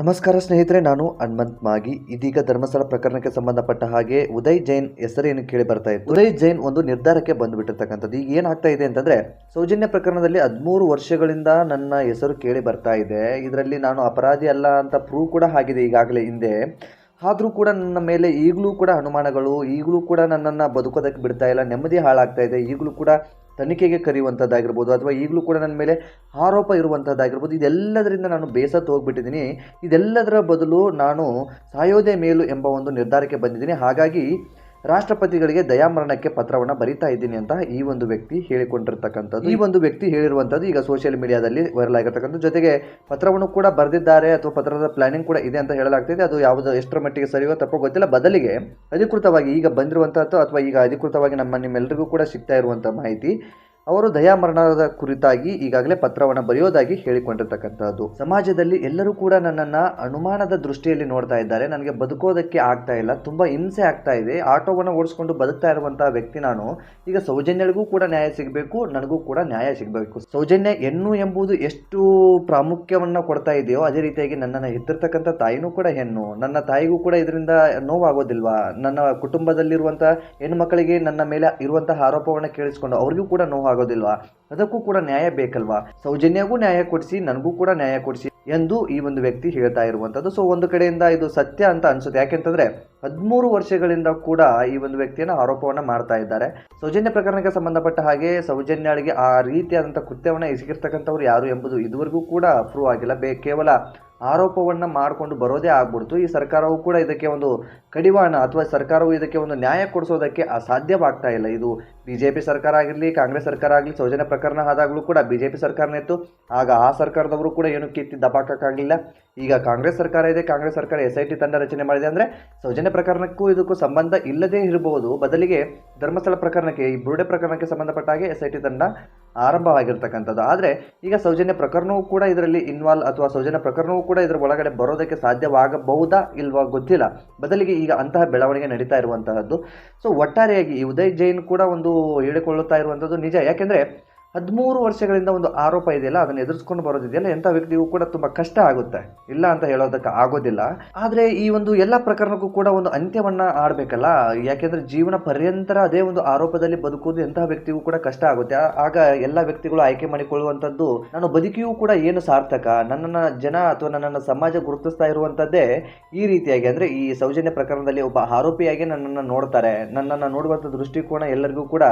ನಮಸ್ಕಾರ ಸ್ನೇಹಿತರೆ, ನಾನು ಹನುಮಂತ್ ಮಾಗಿ. ಇದೀಗ ಧರ್ಮಸ್ಥಳ ಪ್ರಕರಣಕ್ಕೆ ಸಂಬಂಧಪಟ್ಟ ಹಾಗೆ ಉದಯ್ ಜೈನ್ ಹೆಸರೇನು ಕೇಳಿ ಬರ್ತಾ ಇತ್ತು? ಉದಯ್ ಜೈನ್ ಒಂದು ನಿರ್ಧಾರಕ್ಕೆ ಬಂದುಬಿಟ್ಟಿರ್ತಕ್ಕಂಥದ್ದು. ಈಗ ಏನಾಗ್ತಾ ಇದೆ ಅಂತಂದ್ರೆ, ಸೌಜನ್ಯ ಪ್ರಕರಣದಲ್ಲಿ ಹದಿಮೂರು ವರ್ಷಗಳಿಂದ ನನ್ನ ಹೆಸರು ಕೇಳಿ ಬರ್ತಾ ಇದೆ. ಇದರಲ್ಲಿ ನಾನು ಅಪರಾಧಿ ಅಲ್ಲ ಅಂತ ಪ್ರೂವ್ ಕೂಡ ಆಗಿದೆ ಈಗಾಗಲೇ ಹಿಂದೆ. ಆದರೂ ಕೂಡ ನನ್ನ ಮೇಲೆ ಈಗಲೂ ಕೂಡ ಅನುಮಾನಗಳು, ಈಗಲೂ ಕೂಡ ನನ್ನನ್ನು ಬದುಕೋದಕ್ಕೆ ಬಿಡ್ತಾ ಇಲ್ಲ, ನೆಮ್ಮದಿ ಹಾಳಾಗ್ತಾ ಇದೆ, ಈಗಲೂ ಕೂಡ ತನಿಖೆಗೆ ಕರೆಯುವಂಥದ್ದಾಗಿರ್ಬೋದು ಅಥವಾ ಈಗಲೂ ಕೂಡ ನನ್ನ ಮೇಲೆ ಆರೋಪ ಇರುವಂಥದ್ದಾಗಿರ್ಬೋದು ಇದೆಲ್ಲದರಿಂದ ನಾನು ಬೇಸತ್ತು ಹೋಗ್ಬಿಟ್ಟಿದ್ದೀನಿ. ಇದೆಲ್ಲದರ ಬದಲು ನಾನು ಸಾಯೋದೇ ಮೇಲು ಎಂಬ ಒಂದು ನಿರ್ಧಾರಕ್ಕೆ ಬಂದಿದ್ದೀನಿ. ಹಾಗಾಗಿ ರಾಷ್ಟ್ರಪತಿಗಳಿಗೆ ದಯಾಮರಣಕ್ಕೆ ಪತ್ರವನ್ನು ಬರಿತಾ ಇದ್ದೀನಿ ಅಂತ ಈ ಒಂದು ವ್ಯಕ್ತಿ ಹೇಳಿಕೊಂಡಿರ್ತಕ್ಕಂಥದ್ದು. ಈ ಒಂದು ವ್ಯಕ್ತಿ ಹೇಳಿರುವಂಥದ್ದು ಈಗ ಸೋಷಿಯಲ್ ಮೀಡಿಯಾದಲ್ಲಿ ವೈರಲ್ ಆಗಿರ್ತಕ್ಕಂಥ ಜೊತೆಗೆ ಪತ್ರವನ್ನು ಕೂಡ ಬರೆದಿದ್ದಾರೆ ಅಥವಾ ಪತ್ರದ ಪ್ಲಾನಿಂಗ್ ಕೂಡ ಇದೆ ಅಂತ ಹೇಳಲಾಗ್ತಿದೆ. ಅದು ಯಾವುದು ಎಷ್ಟರ ಮಟ್ಟಿಗೆ ಸರಿಯೋ ತಪ್ಪೋ ಗೊತ್ತಿಲ್ಲ. ಬದಲಿಗೆ ಅಧಿಕೃತವಾಗಿ ಈಗ ಬಂದಿರುವಂಥದ್ದು ಅಥವಾ ಈಗ ಅಧಿಕೃತವಾಗಿ ನಮ್ಮ ನಿಮ್ಮೆಲ್ಲರಿಗೂ ಕೂಡ ಸಿಗ್ತಾ ಇರುವಂಥ ಮಾಹಿತಿ ಅವರು ದಯಾಮರಣದ ಕುರಿತಾಗಿ ಈಗಾಗಲೇ ಪತ್ರವನ್ನು ಬರೆಯೋದಾಗಿ ಹೇಳಿಕೊಂಡಿರ್ತಕ್ಕಂಥದ್ದು. ಸಮಾಜದಲ್ಲಿ ಎಲ್ಲರೂ ಕೂಡ ನನ್ನನ್ನ ಅನುಮಾನದ ದೃಷ್ಟಿಯಲ್ಲಿ ನೋಡ್ತಾ ಇದ್ದಾರೆ. ನನಗೆ ಬದುಕೋದಕ್ಕೆ ಆಗ್ತಾ ಇಲ್ಲ. ತುಂಬ ಹಿಂಸೆ ಆಗ್ತಾ ಇದೆ. ಆಟೋವನ್ನು ಓಡಿಸ್ಕೊಂಡು ಬದುಕ್ತಾ ಇರುವಂತಹ ವ್ಯಕ್ತಿ ನಾನು. ಈಗ ಸೌಜನ್ಯಳಿಗೂ ಕೂಡ ನ್ಯಾಯ ಸಿಗಬೇಕು, ನನಗೂ ಕೂಡ ನ್ಯಾಯ ಸಿಗಬೇಕು. ಸೌಜನ್ಯ ಹೆಣ್ಣು ಎಂಬುದು ಎಷ್ಟು ಪ್ರಾಮುಖ್ಯವನ್ನು ಕೊಡ್ತಾ ಇದೆಯೋ, ಅದೇ ರೀತಿಯಾಗಿ ನನ್ನನ್ನು ಹೆತ್ತಿರ್ತಕ್ಕಂಥ ತಾಯಿನೂ ಕೂಡ ಹೆಣ್ಣು. ನನ್ನ ತಾಯಿಗೂ ಕೂಡ ಇದರಿಂದ ನೋವಾಗೋದಿಲ್ವಾ? ನನ್ನ ಕುಟುಂಬದಲ್ಲಿರುವಂತಹ ಹೆಣ್ಣು ಮಕ್ಕಳಿಗೆ ನನ್ನ ಮೇಲೆ ಇರುವಂತಹ ಆರೋಪವನ್ನು ಕೇಳಿಸಿಕೊಂಡು ಅವರಿಗೂ ಕೂಡ ನೋವಾಗೋದಿಲ್ವಾ ಅದಕ್ಕೂ ಕೂಡ ನ್ಯಾಯ ಬೇಕಲ್ವಾ? ಸೌಜನ್ಯಗೂ ನ್ಯಾಯ ಕೊಡಿಸಿ, ನನಗೂ ಕೂಡ ನ್ಯಾಯ ಕೊಡಿಸಿ ಎಂದು ಈ ಒಂದು ವ್ಯಕ್ತಿ ಹೇಳ್ತಾ ಇರುವಂಥದ್ದು. ಸೊ ಒಂದು ಕಡೆಯಿಂದ ಇದು ಸತ್ಯ ಅಂತ ಅನ್ಸುತ್ತೆ. ಯಾಕೆಂತಂದ್ರೆ ಹದಿಮೂರು ವರ್ಷಗಳಿಂದ ಕೂಡ ಈ ಒಂದು ವ್ಯಕ್ತಿಯನ್ನು ಆರೋಪವನ್ನು ಮಾಡ್ತಾ ಇದ್ದಾರೆ. ಸೌಜನ್ಯ ಪ್ರಕರಣಕ್ಕೆ ಸಂಬಂಧಪಟ್ಟ ಹಾಗೆ ಸೌಜನ್ಯಳಿಗೆ ಆ ರೀತಿಯಾದಂಥ ಕೃತ್ಯವನ್ನು ಎಸಗಿರ್ತಕ್ಕಂಥವ್ರು ಯಾರು ಎಂಬುದು ಇದುವರೆಗೂ ಕೂಡ ಪ್ರೂವ್ ಆಗಿಲ್ಲ. ಬೇ ಕೇವಲ ಆರೋಪವನ್ನು ಮಾಡಿಕೊಂಡು ಬರೋದೇ ಆಗ್ಬಿಡ್ತು. ಈ ಸರ್ಕಾರವು ಕೂಡ ಇದಕ್ಕೆ ಒಂದು ಕಡಿವಾಣ ಅಥವಾ ಸರ್ಕಾರವು ಇದಕ್ಕೆ ಒಂದು ನ್ಯಾಯ ಕೊಡಿಸೋದಕ್ಕೆ ಅಸಾಧ್ಯವಾಗ್ತಾ ಇಲ್ಲ. ಇದು ಬಿ ಜೆ ಪಿ ಸರ್ಕಾರ ಆಗಿರಲಿ, ಕಾಂಗ್ರೆಸ್ ಸರ್ಕಾರ ಆಗಲಿ ಸೌಜನ್ಯ ಪ್ರಕರಣ ಆದಾಗಲೂ ಕೂಡ ಬಿ ಜೆ ಪಿ ಸರ್ಕಾರನೇ ಇತ್ತು. ಆಗ ಆ ಸರ್ಕಾರದವರು ಕೂಡ ಏನು ಕಿತ್ತಿ ದಬಾಕಕ್ಕಾಗಲಿಲ್ಲ ಈಗ ಕಾಂಗ್ರೆಸ್ ಸರ್ಕಾರ ಇದೆ, ಕಾಂಗ್ರೆಸ್ ಸರ್ಕಾರ ಎಸ್ ಐ ಟಿ ತಂಡ ರಚನೆ ಮಾಡಿದೆ ಅಂದರೆ ಸೌಜನ್ಯ ಪ್ರಕರಣಕ್ಕೂ ಇದಕ್ಕೂ ಸಂಬಂಧ ಇಲ್ಲದೇ ಇರಬಹುದು ಬದಲಿಗೆ ಧರ್ಮಸ್ಥಳ ಪ್ರಕರಣಕ್ಕೆ, ಈ ಬುರುಡೆ ಪ್ರಕರಣಕ್ಕೆ ಸಂಬಂಧಪಟ್ಟ ಹಾಗೆ ಎಸ್ ಐ ಟಿ ತಂಡ ಆರಂಭವಾಗಿರ್ತಕ್ಕಂಥದ್ದು. ಆದರೆ ಈಗ ಸೌಜನ್ಯ ಪ್ರಕರಣವೂ ಕೂಡ ಇದರಲ್ಲಿ ಇನ್ವಾಲ್ವ್ ಅಥವಾ ಸೌಜನ್ಯ ಪ್ರಕರಣವೂ ಕೂಡ ಇದರ ಒಳಗಡೆ ಬರೋದಕ್ಕೆ ಸಾಧ್ಯವಾಗಬಹುದಾ ಇಲ್ವಾ ಗೊತ್ತಿಲ್ಲ. ಬದಲಿಗೆ ಈಗ ಅಂತಹ ಬೆಳವಣಿಗೆ ನಡೀತಾ ಇರುವಂತಹದ್ದು. ಸೊ ಒಟ್ಟಾರೆಯಾಗಿ ಈ ಉದಯ್ ಜೈನ್ ಕೂಡ ಒಂದು ಹೇಳಿಕೊಳ್ಳುತ್ತಾ ಇರುವಂಥದ್ದು ನಿಜ. ಯಾಕೆಂದರೆ ಹದಿಮೂರು ವರ್ಷಗಳಿಂದ ಒಂದು ಆರೋಪ ಇದೆಯಲ್ಲ, ಅದನ್ನು ಎದುರಿಸ್ಕೊಂಡು ಬರೋದಿದೆಯಲ್ಲ, ಎಂಥ ವ್ಯಕ್ತಿಗೂ ಕೂಡ ತುಂಬ ಕಷ್ಟ ಆಗುತ್ತೆ. ಇಲ್ಲ ಅಂತ ಹೇಳೋದಕ್ಕೆ ಆಗೋದಿಲ್ಲ. ಆದರೆ ಈ ಒಂದು ಎಲ್ಲ ಪ್ರಕರಣಕ್ಕೂ ಕೂಡ ಒಂದು ಅಂತ್ಯವನ್ನ ಆಡಬೇಕಲ್ಲ? ಯಾಕೆಂದ್ರೆ ಜೀವನ ಪರ್ಯಂತರ ಅದೇ ಒಂದು ಆರೋಪದಲ್ಲಿ ಬದುಕುವುದು ಎಂತಹ ವ್ಯಕ್ತಿಗೂ ಕೂಡ ಕಷ್ಟ ಆಗುತ್ತೆ. ಆಗ ಎಲ್ಲ ವ್ಯಕ್ತಿಗಳು ಆಯ್ಕೆ ಮಾಡಿಕೊಳ್ಳುವಂಥದ್ದು ನಾನು ಬದುಕಿಯೂ ಕೂಡ ಏನು ಸಾರ್ಥಕ? ನನ್ನನ್ನು ಜನ ಅಥವಾ ನನ್ನನ್ನು ಸಮಾಜ ಗುರುತಿಸ್ತಾ ಇರುವಂಥದ್ದೇ ಈ ರೀತಿಯಾಗಿ. ಅಂದರೆ ಈ ಸೌಜನ್ಯ ಪ್ರಕರಣದಲ್ಲಿ ಒಬ್ಬ ಆರೋಪಿಯಾಗಿ ನನ್ನನ್ನು ನೋಡ್ತಾರೆ. ನನ್ನನ್ನು ನೋಡುವಂಥ ದೃಷ್ಟಿಕೋನ ಎಲ್ಲರಿಗೂ ಕೂಡ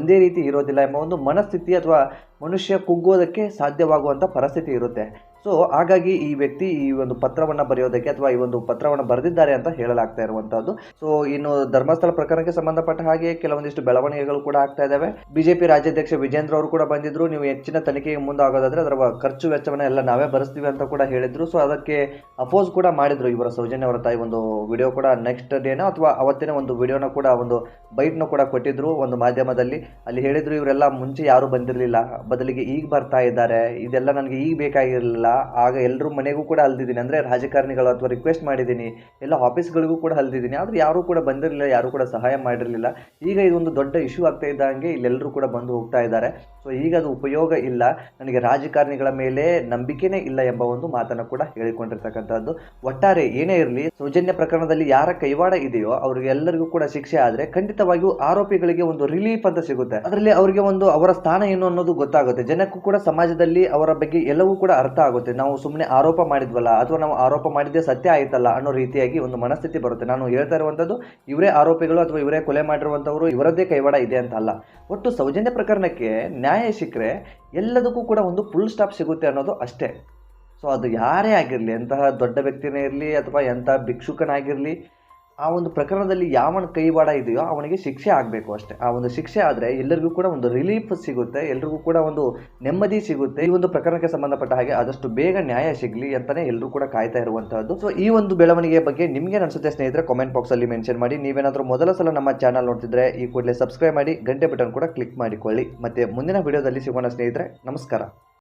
ಒಂದೇ ರೀತಿ ಇರೋದಿಲ್ಲ ಎಂಬ ಒಂದು ಮನಸ್ಥಿತಿ ಅಥವಾ ಮನುಷ್ಯ ಕುಗ್ಗೋದಕ್ಕೆ ಸಾಧ್ಯವಾಗುವಂಥ ಪರಿಸ್ಥಿತಿ ಇರುತ್ತೆ. ಸೊ ಹಾಗಾಗಿ ಈ ವ್ಯಕ್ತಿ ಈ ಒಂದು ಪತ್ರವನ್ನು ಬರೆಯೋದಕ್ಕೆ ಅಥವಾ ಈ ಒಂದು ಪತ್ರವನ್ನು ಬರೆದಿದ್ದಾರೆ ಅಂತ ಹೇಳಲಾಗ್ತಾ ಇರುವಂತಹದ್ದು. ಸೊ ಇನ್ನು ಧರ್ಮಸ್ಥಳ ಪ್ರಕರಣಕ್ಕೆ ಸಂಬಂಧಪಟ್ಟ ಹಾಗೆ ಕೆಲವೊಂದಿಷ್ಟು ಬೆಳವಣಿಗೆಗಳು ಕೂಡ ಆಗ್ತಾ ಇದಾವೆ. ಬಿಜೆಪಿ ರಾಜ್ಯಾಧ್ಯಕ್ಷ ವಿಜೇಂದ್ರ ಅವರು ಕೂಡ ಬಂದಿದ್ರು. ನೀವು ಹೆಚ್ಚಿನ ತನಿಖೆಗೆ ಮುಂದಾಗೋದಾದ್ರೆ ಅದರ ಖರ್ಚು ವೆಚ್ಚವನ್ನ ಎಲ್ಲ ನಾವೇ ಭರಿಸ್ತೀವಿ ಅಂತ ಕೂಡ ಹೇಳಿದ್ರು. ಸೊ ಅದಕ್ಕೆ ಅಪೋಸ್ ಕೂಡ ಮಾಡಿದ್ರು ಇವರ ಸೌಜನ್ಯ ಅವರ ತಾಯಿ ಒಂದು ವಿಡಿಯೋ ಕೂಡ ನೆಕ್ಸ್ಟ್ ಡೇನೋ ಅಥವಾ ಅವತ್ತಿನ ಒಂದು ವಿಡಿಯೋನ ಕೂಡ ಒಂದು ಬೈಟ್ನ ಕೂಡ ಕೊಟ್ಟಿದ್ರು ಒಂದು ಮಾಧ್ಯಮದಲ್ಲಿ. ಅಲ್ಲಿ ಹೇಳಿದ್ರು, ಇವರೆಲ್ಲ ಮುಂಚೆ ಯಾರು ಬಂದಿರಲಿಲ್ಲ. ಬದಲಿಗೆ ಈಗ ಬರ್ತಾ ಇದ್ದಾರೆ. ಇದೆಲ್ಲ ನನಗೆ ಈಗ ಬೇಕಾಗಿರಲಿಲ್ಲ. ಆಗ ಎಲ್ಲರೂ ಮನೆಗೂ ಕೂಡ ಅಲ್ದಿದ್ದೀನಿ. ಅಂದರೆ ರಾಜಕಾರಣಿಗಳು ಅಥವಾ ರಿಕ್ವೆಸ್ಟ್ ಮಾಡಿದ್ದೀನಿ. ಎಲ್ಲ ಆಫೀಸ್ಗಳಿಗೂ ಕೂಡ ಅಲ್ದಿದ್ದೀನಿ. ಆದ್ರೆ ಯಾರೂ ಕೂಡ ಬಂದಿರಲಿಲ್ಲ, ಯಾರೂ ಕೂಡ ಸಹಾಯ ಮಾಡಿರಲಿಲ್ಲ. ಈಗ ಇದೊಂದು ದೊಡ್ಡ ಇಶ್ಯೂ ಆಗ್ತಾ ಇದ್ದಂಗೆ ಇಲ್ಲೆಲ್ಲರೂ ಕೂಡ ಬಂದು ಹೋಗ್ತಾ ಇದ್ದಾರೆ. ಸೊ ಈಗ ಅದು ಉಪಯೋಗ ಇಲ್ಲ. ನನಗೆ ರಾಜಕಾರಣಿಗಳ ಮೇಲೆ ನಂಬಿಕೆನೇ ಇಲ್ಲ ಎಂಬ ಒಂದು ಮಾತನ್ನು ಕೂಡ ಹೇಳಿಕೊಂಡಿರ್ತಕ್ಕಂಥದ್ದು. ಒಟ್ಟಾರೆ ಏನೇ ಇರಲಿ, ಸೌಜನ್ಯ ಪ್ರಕರಣದಲ್ಲಿ ಯಾರ ಕೈವಾಡ ಇದೆಯೋ ಅವರಿಗೆ ಎಲ್ಲರಿಗೂ ಕೂಡ ಶಿಕ್ಷೆ ಆದರೆ ಖಂಡಿತವಾಗಿಯೂ ಆರೋಪಿಗಳಿಗೆ ಒಂದು ರಿಲೀಫ್ ಅಂತ ಸಿಗುತ್ತೆ. ಅದರಲ್ಲಿ ಅವರಿಗೆ ಒಂದು ಅವರ ಸ್ಥಾನ ಏನು ಅನ್ನೋದು ಗೊತ್ತಾಗುತ್ತೆ. ಜನಕ್ಕೂ ಕೂಡ ಸಮಾಜದಲ್ಲಿ ಅವರ ಬಗ್ಗೆ ಎಲ್ಲವೂ ಕೂಡ ಅರ್ಥ ಆಗುತ್ತೆ. ನಾವು ಸುಮ್ಮನೆ ಆರೋಪ ಮಾಡಿದ್ವಲ್ಲ, ಅಥವಾ ನಾವು ಆರೋಪ ಮಾಡಿದ್ದೆ ಸತ್ಯ ಆಯ್ತಲ್ಲ ಅನ್ನೋ ರೀತಿಯಾಗಿ ಒಂದು ಮನಸ್ಥಿತಿ ಬರುತ್ತೆ. ನಾನು ಹೇಳ್ತಾ ಇರುವಂಥದ್ದು, ಇವರೇ ಆರೋಪಿಗಳು ಅಥವಾ ಇವರೇ ಕೊಲೆ ಮಾಡಿರುವಂಥವರು ಇವರದ್ದೇ ಕೈವಾಡ ಇದೆ ಅಂತ ಅಲ್ಲ ಒಟ್ಟು ಸೌಜನ್ಯ ಪ್ರಕರಣಕ್ಕೆ ನ್ಯಾಯ ಸಿಕ್ಕರೆ ಎಲ್ಲದಕ್ಕೂ ಕೂಡ ಒಂದು ಫುಲ್ ಸ್ಟಾಪ್ ಸಿಗುತ್ತೆ ಅನ್ನೋದು ಅಷ್ಟೇ. ಸೊ ಅದು ಯಾರೇ ಆಗಿರಲಿ, ಎಂತಹ ದೊಡ್ಡ ವ್ಯಕ್ತಿನೇ ಇರಲಿ ಅಥವಾ ಎಂಥ ಭಿಕ್ಷುಕನಾಗಿರಲಿ ಆ ಒಂದು ಪ್ರಕರಣದಲ್ಲಿ ಯಾವನ ಕೈವಾಡ ಇದೆಯೋ ಅವನಿಗೆ ಶಿಕ್ಷೆ ಆಗಬೇಕು ಅಷ್ಟೇ. ಆ ಒಂದು ಶಿಕ್ಷೆ ಆದರೆ ಎಲ್ಲರಿಗೂ ಕೂಡ ಒಂದು ರಿಲೀಫ್ ಸಿಗುತ್ತೆ, ಎಲ್ರಿಗೂ ಕೂಡ ಒಂದು ನೆಮ್ಮದಿ ಸಿಗುತ್ತೆ. ಈ ಒಂದು ಪ್ರಕರಣಕ್ಕೆ ಸಂಬಂಧಪಟ್ಟ ಹಾಗೆ ಆದಷ್ಟು ಬೇಗ ನ್ಯಾಯ ಸಿಗಲಿ ಅಂತಲೇ ಎಲ್ಲರೂ ಕೂಡ ಕಾಯ್ತಾ ಇರುವಂತಹದ್ದು. ಸೊ ಈ ಒಂದು ಬೆಳವಣಿಗೆ ಬಗ್ಗೆ ನಿಮಗೆ ಅನಿಸುತ್ತೆ ಸ್ನೇಹಿತರೆ ಕಾಮೆಂಟ್ ಬಾಕ್ಸ್ ಅಲ್ಲಿ ಮೆನ್ಷನ್ ಮಾಡಿ. ನೀವೇನಾದರೂ ಮೊದಲ ಸಲ ನಮ್ಮ ಚಾನಲ್ ನೋಡ್ತಿದ್ರೆ, ಈ ಕೂಡಲೇ ಸಬ್ಸ್ಕ್ರೈಬ್ ಮಾಡಿ, ಗಂಟೆ ಬಟನ್ ಕೂಡ ಕ್ಲಿಕ್ ಮಾಡಿಕೊಳ್ಳಿ. ಮತ್ತೆ ಮುಂದಿನ ವಿಡಿಯೋದಲ್ಲಿ ಸಿಗೋಣ ಸ್ನೇಹಿತರೆ, ನಮಸ್ಕಾರ.